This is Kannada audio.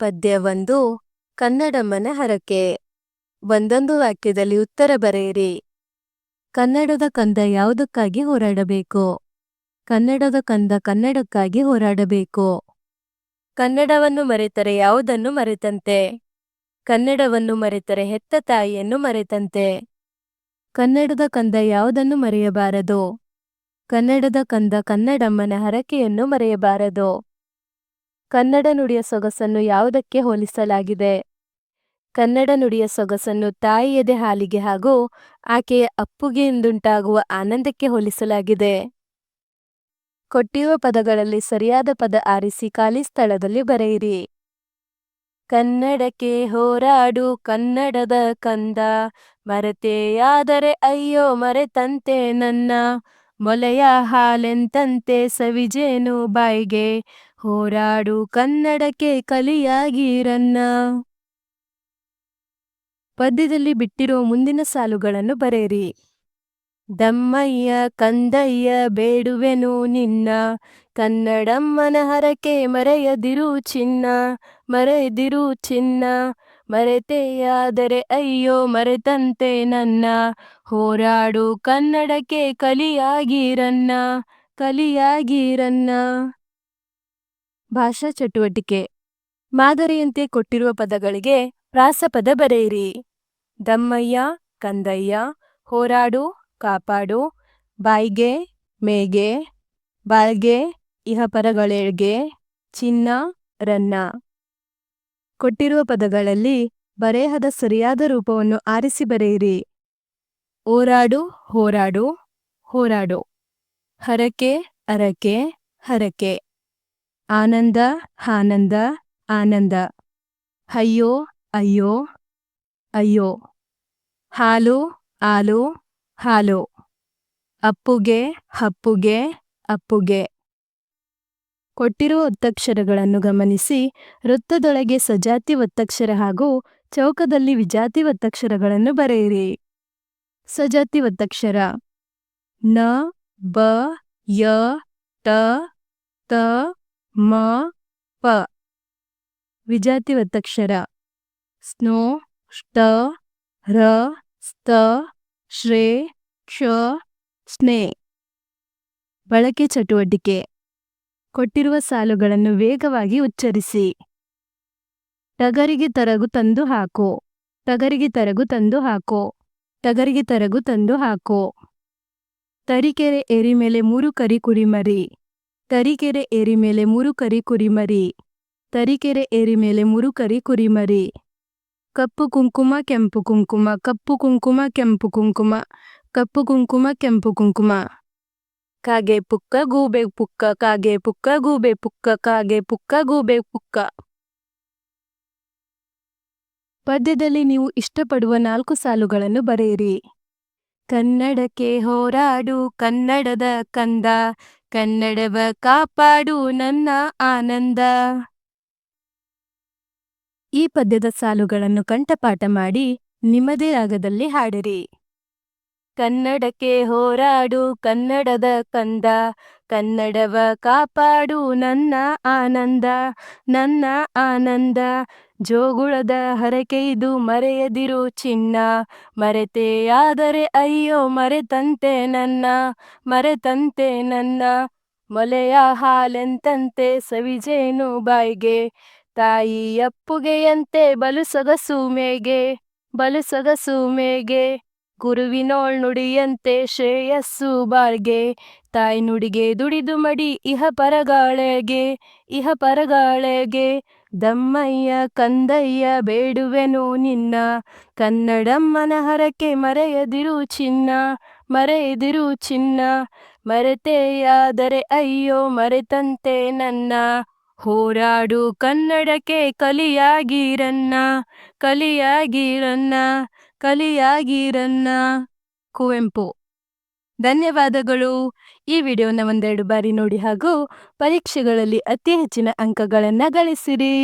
ಪದ್ಯ ಒಂದು ಕನ್ನಡಮ್ಮನ ಹರಕೆ ಒಂದೊಂದು ವಾಕ್ಯದಲ್ಲಿ ಉತ್ತರ ಬರೆಯಿರಿ. ಕನ್ನಡದ ಕಂದ ಯಾವುದಕ್ಕಾಗಿ ಹೋರಾಡಬೇಕು? ಕನ್ನಡದ ಕಂದ ಕನ್ನಡಕ್ಕಾಗಿ ಹೋರಾಡಬೇಕು. ಕನ್ನಡವನ್ನು ಮರೆತರೆ ಯಾವುದನ್ನು ಮರೆತಂತೆ? ಕನ್ನಡವನ್ನು ಮರೆತರೆ ಹೆತ್ತ ತಾಯಿಯನ್ನು ಮರೆತಂತೆ? ಕನ್ನಡದ ಕಂದ ಯಾವುದನ್ನು ಮರೆಯಬಾರದು? ಕನ್ನಡದ ಕಂದ ಕನ್ನಡಮ್ಮನ ಹರಕೆಯನ್ನು ಮರೆಯಬಾರದು. ಕನ್ನಡ ನುಡಿಯ ಸೊಗಸನ್ನು ಯಾವುದಕ್ಕೆ ಹೋಲಿಸಲಾಗಿದೆ? ಕನ್ನಡ ನುಡಿಯ ಸೊಗಸನ್ನು ತಾಯಿ ಎದೆ ಹಾಲಿಗೆ ಹಾಗೂ ಆಕೆಯ ಅಪ್ಪುಗೆ ಎಂದುಂಟಾಗುವ ಆನಂದಕ್ಕೆ ಹೋಲಿಸಲಾಗಿದೆ. ಕೊಟ್ಟಿರುವ ಪದಗಳಲ್ಲಿ ಸರಿಯಾದ ಪದ ಆರಿಸಿ ಖಾಲಿ ಸ್ಥಳದಲ್ಲಿ ಬರೆಯಿರಿ. ಕನ್ನಡಕ್ಕೆ ಹೋರಾಡು ಕನ್ನಡದ ಕಂದ, ಮರೆತೆಯಾದರೆ ಅಯ್ಯೋ ಮರೆತಂತೆ ನನ್ನ, ಮೊಲೆಯ ಹಾಲೆಂತಂತೆ ಸವಿಜೇನು ಬಾಯಿಗೆ ಹೋರಾಡು ಕನ್ನಡಕ್ಕೆ ಕಲಿಯಾಗಿರನ್ನ. ಪದ್ಯದಲ್ಲಿ ಬಿಟ್ಟಿರೋ ಮುಂದಿನ ಸಾಲುಗಳನ್ನು ಬರೆಯಿರಿ. ದಮ್ಮಯ್ಯ, ಕಂದಯ್ಯ, ಬೇಡುವೆನು ನಿನ್ನ. ಕನ್ನಡಮ್ಮನ ಹರಕೆ ಮರೆಯದಿರು ಚಿನ್ನ. ಮರೆಯದಿರು ಚಿನ್ನ. ಮರೆತೆಯಾದರೆ ಅಯ್ಯೋ ಮರೆತಂತೆ ನನ್ನ. ಹೋರಾಡು ಕನ್ನಡಕ್ಕೆ ಕಲಿಯಾಗಿರನ್ನ. ಕಲಿಯಾಗಿರನ್ನ. ಭಾಷಾ ಚಟುವಟಿಕೆ. ಮಾದರಿಯಂತೆ ಕೊಟ್ಟಿರುವ ಪದಗಳಿಗೆ ಪ್ರಾಸಪದ ಬರೆಯಿರಿ. ದಮ್ಮಯ್ಯ, ಕಂದಯ್ಯ, ಹೋರಾಡು, ಕಾಪಾಡು, ಬಾಯ್ಗೆ, ಮೇಗೆ, ಬಾಳ್ಗೆ ಇಹಪರಗಳೆಳ್ಗೆ ಚಿನ್ನ, ರನ್ನ. ಕೊಟ್ಟಿರುವ ಪದಗಳಲ್ಲಿ ಬರೆಹದ ಸರಿಯಾದ ರೂಪವನ್ನು ಆರಿಸಿ ಬರೆಯಿರಿ. ಓರಾಡು, ಹೋರಾಡು ಹೋರಾಡು. ಹರಕೆ, ಅರಕೆ, ಹರಕೆ. ಆನಂದ ಆನಂದ ಆನಂದ. ಅಯ್ಯೋ ಅಯ್ಯೋ ಅಯ್ಯೋ. ಹಾಲು ಹಾಲು ಹಾಲು. ಅಪ್ಪುಗೆ ಹಪ್ಪುಗೆ ಅಪ್ಪುಗೆ. ಕೊಟ್ಟಿರುವ ಒತ್ತಕ್ಷರಗಳನ್ನು ಗಮನಿಸಿ, ವೃತ್ತದೊಳಗೆ ಸಜಾತಿ ಒತ್ತಕ್ಷರ ಹಾಗೂ ಚೌಕದಲ್ಲಿ ವಿಜಾತಿ ಒತ್ತಕ್ಷರಗಳನ್ನು ಬರೆಯಿರಿ. ಸಜಾತಿ ಒತ್ತಕ್ಷರ. ನ, ಬ, ಯ, ಟ, ತ ಮ, ಪ. ವಿಜಾತಿ ಒತ್ತಕ್ಷರ ಸ್ನೋ, ಷ್ಟ, ರ, ಸ್ತ, ಶ್ರೇ, ಕ್ಷ, ಸ್ನೇ. ಬಳಕೆ ಚಟುವಟಿಕೆ. ಕೊಟ್ಟಿರುವ ಸಾಲುಗಳನ್ನು ವೇಗವಾಗಿ ಉಚ್ಚರಿಸಿ. ಟಗರಿಗೆ ತರಗು ತಂದು ಹಾಕೋ. ಟಗರಿಗೆ ತರಗು ತಂದು ಹಾಕೋ. ಟಗರಿಗೆ ತರಗು ತಂದು ಹಾಕೋ. ತರೀಕೆರೆ ಏರಿ ಮೇಲೆ ಮೂರು ಕರಿ ಕುರಿಮರಿ ತರೀಕೆರೆ ಏರಿ ಮೇಲೆ ಮೂರು ಕರಿ ಕುರಿಮರಿ ತರೀಕೆರೆ ಏರಿ ಮೇಲೆ ಮೂರು ಕರಿ ಕುರಿಮರಿ ಕಪ್ಪು ಕುಂಕುಮ, ಕೆಂಪು ಕುಂಕುಮ, ಕಪ್ಪು ಕುಂಕುಮ, ಕೆಂಪು ಕುಂಕುಮ, ಕಪ್ಪು ಕುಂಕುಮ, ಕೆಂಪು ಕುಂಕುಮ. ಕಾಗೆ ಪುಕ್ಕ, ಗೂಬೆ ಪುಕ್ಕ, ಕಾಗೆ ಪುಕ್ಕ, ಗೂಬೆ ಪುಕ್ಕ, ಕಾಗೆ ಪುಕ್ಕ, ಗೂಬೆ ಪುಕ್ಕ. ಪದ್ಯದಲ್ಲಿ ನೀವು ಇಷ್ಟಪಡುವ ನಾಲ್ಕು ಸಾಲುಗಳನ್ನು ಬರೆಯಿರಿ. ಕನ್ನಡಕ್ಕೆ ಹೋರಾಡು, ಕನ್ನಡದ ಕಂದ. ಕನ್ನಡವ ಕಾಪಾಡು ನನ್ನ ಆನಂದ. ಈ ಪದ್ಯದ ಸಾಲುಗಳನ್ನು ಕಂಠಪಾಠ ಮಾಡಿ ನಿಮ್ಮದೇ ರಾಗದಲ್ಲಿ ಹಾಡಿರಿ. ಕನ್ನಡಕ್ಕೆ ಹೋರಾಡು, ಕನ್ನಡದ ಕಂದ. ಕನ್ನಡವ ಕಾಪಾಡು ನನ್ನ ಆನಂದ ನನ್ನ ಆನಂದ. ಜೋಗುಳದ ಹರಕೆ ಇದು ಮರೆಯದಿರು ಚಿನ್ನ. ಮರೆತೆಯಾದರೆ ಅಯ್ಯೋ ಮರೆತಂತೆ ನನ್ನ ಮರೆತಂತೆ ನನ್ನ. ಮೊಲೆಯ ಹಾಲೆಂತಂತೆ ಸವಿಜೇನು ಬಾಯಿಗೆ. ತಾಯಿ ಅಪ್ಪುಗೆಯಂತೆ ಬಲು ಸೊಗಸು ಮೇಗೆ, ಬಲು ಸೊಗಸು ಮೇಗೆ. ಗುರುವಿನೋಳ್ ನುಡಿಯಂತೆ ಶ್ರೇಯಸ್ಸು ಬಾಳ್ಗೆ ತಾಯಿ ನುಡಿಗೆ ದುಡಿದು ಮಡಿ ಇಹ ಪರಗಾಳೆಗೆ ಇಹ ಪರಗಾಳೆಗೆ ದಮ್ಮಯ್ಯ ಕಂದಯ್ಯ ಬೇಡುವೆನು ನಿನ್ನ ಕನ್ನಡಮ್ಮನ ಹರಕೆ ಮರೆಯದಿರು ಚಿನ್ನ ಮರೆಯದಿರು ಚಿನ್ನ, ಮರೆತೆಯಾದರೆ ಅಯ್ಯೋ ಮರೆತಂತೆ ನನ್ನ, ಹೋರಾಡು ಕನ್ನಡಕ್ಕೆ ಕಲಿಯಾಗಿರನ್ನ ಕಲಿಯಾಗಿರನ್ನ ಕಲಿಯಾಗಿರನ್ನ. ಕುವೆಂಪು. ಧನ್ಯವಾದಗಳು. ಈ ವಿಡಿಯೋನ ಒಂದೆರಡು ಬಾರಿ ನೋಡಿ ಹಾಗೂ ಪರೀಕ್ಷೆಗಳಲ್ಲಿ ಅತಿ ಹೆಚ್ಚಿನ ಅಂಕಗಳನ್ನು ಗಳಿಸಿರಿ.